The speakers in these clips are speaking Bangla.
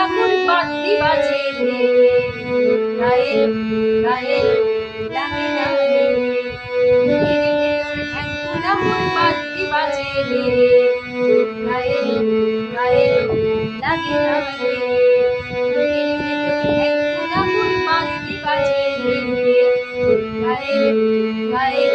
লাঙ্গুর বাদ্যি বাজে রে। গায়ের গায়ের লাগে লাগে লাঙ্গুর বাদ্যি বাজে রে। গায়ের গায়ের লাগে লাগে গায়ের গায়ের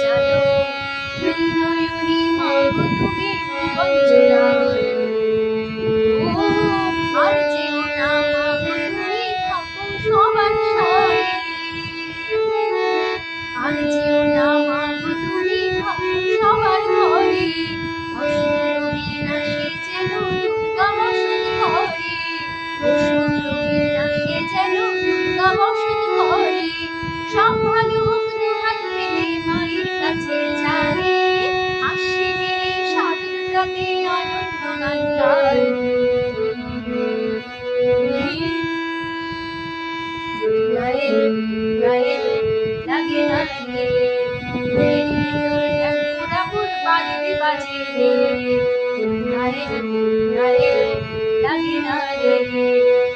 জানো নয়নী মাগো তুমি Thank you.